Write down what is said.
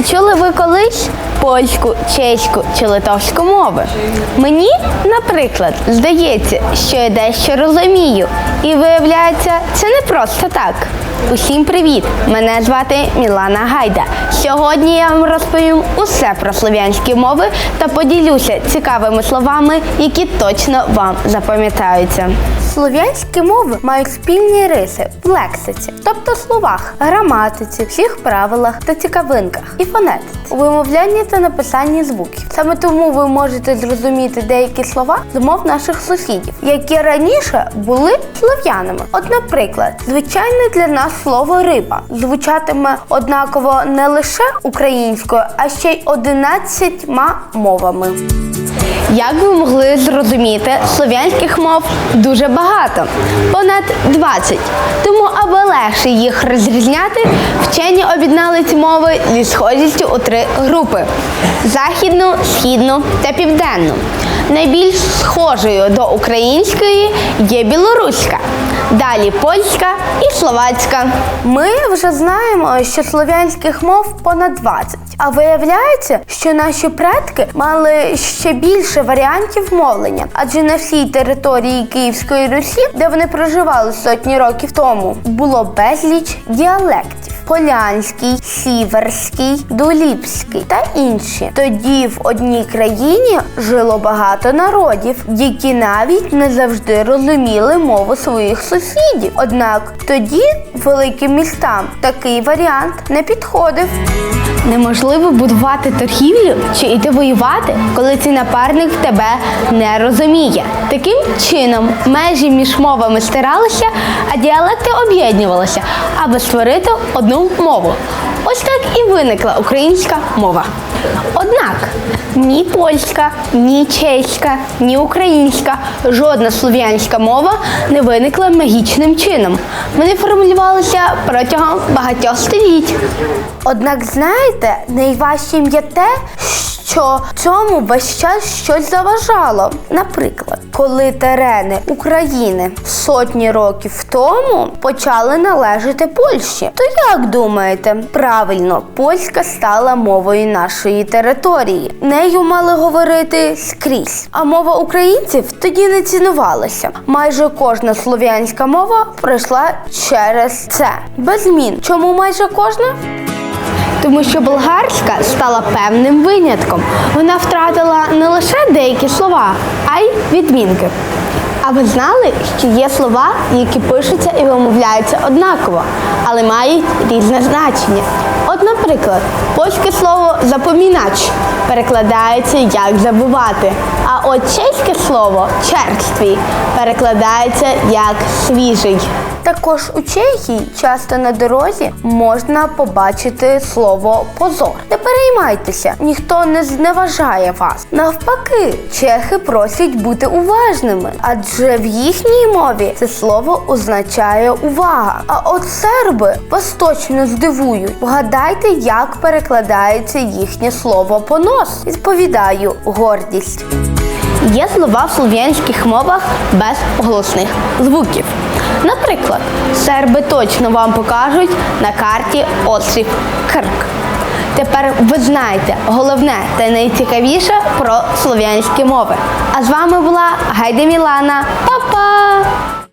Чи чули ви колись польську, чеську чи литовську мови? Мені, наприклад, здається, що я дещо розумію. І виявляється, це не просто так. Усім привіт! Мене звати Мілана Гайда. Сьогодні я вам розповім усе про слов'янські мови та поділюся цікавими словами, які точно вам запам'ятаються. Слов'янські мови мають спільні риси в лексиці, тобто словах, граматиці, всіх правилах та цікавинках і фонетиці, у вимовлянні та написанні звуків. Саме тому ви можете зрозуміти деякі слова з мов наших сусідів, які раніше були слов'янами. От, наприклад, звичайне для нас слово риба звучатиме однаково не лише українською, а ще й одинадцятьма мовами. Як ви могли зрозуміти, слов'янських мов дуже багато, понад 20. Тому, аби легше їх розрізняти, вчені об'єднали ці мови зі схожістю у три групи: західну, східну та південну. Найбільш схожою до української є білоруська, далі польська і словацька. Ми вже знаємо, що слов'янських мов понад 20. А виявляється, що наші предки мали ще більше варіантів мовлення, адже на всій території Київської Русі, де вони проживали сотні років тому, було безліч діалектів: полянський, сіверський, доліпський та інші. Тоді в одній країні жило багато народів, які навіть не завжди розуміли мову своїх сусідів. Однак тоді великим містам такий варіант не підходив. Неможливо будувати торгівлю чи йти воювати, коли цей напарник тебе не розуміє. Таким чином, межі між мовами стиралися, а діалекти об'єднувалися, аби створити одну мову. Ось так і виникла українська мова. Однак ні польська, ні чеська, ні українська, жодна слов'янська мова не виникла магічним чином. Вони формулювалися протягом багатьох століть. Однак, знаєте, найважчим є те, що цьому весь час щось заважало. Наприклад, коли терени України сотні років тому почали належати Польщі, то як думаєте, правильно, польська стала мовою нашої території. Нею мали говорити скрізь. А мова українців тоді не цінувалася. Майже кожна слов'янська мова пройшла через це. Без змін. Чому майже кожна? Тому що болгарська стала певним винятком. Вона втратила не лише деякі слова, а й відмінки. А ви знали, що є слова, які пишуться і вимовляються однаково, але мають різне значення. От, наприклад, польське слово запомінач перекладається як забувати, а от чеське слово черствій перекладається як свіжий. Також у Чехії часто на дорозі можна побачити слово позор. Не переймайтеся, ніхто не зневажає вас. Навпаки, чехи просять бути уважними, адже в їхній мові це слово означає увага. А от серби вас точно здивують. Вгадайте, як перекладається їхнє слово понос. Відповідаю, гордість. Є слова в слов'янських мовах без голосних звуків. Наприклад, серби точно вам покажуть на карті острів Крк. Тепер ви знаєте головне та найцікавіше про слов'янські мови. А з вами була Гайда Мілана. Па-па!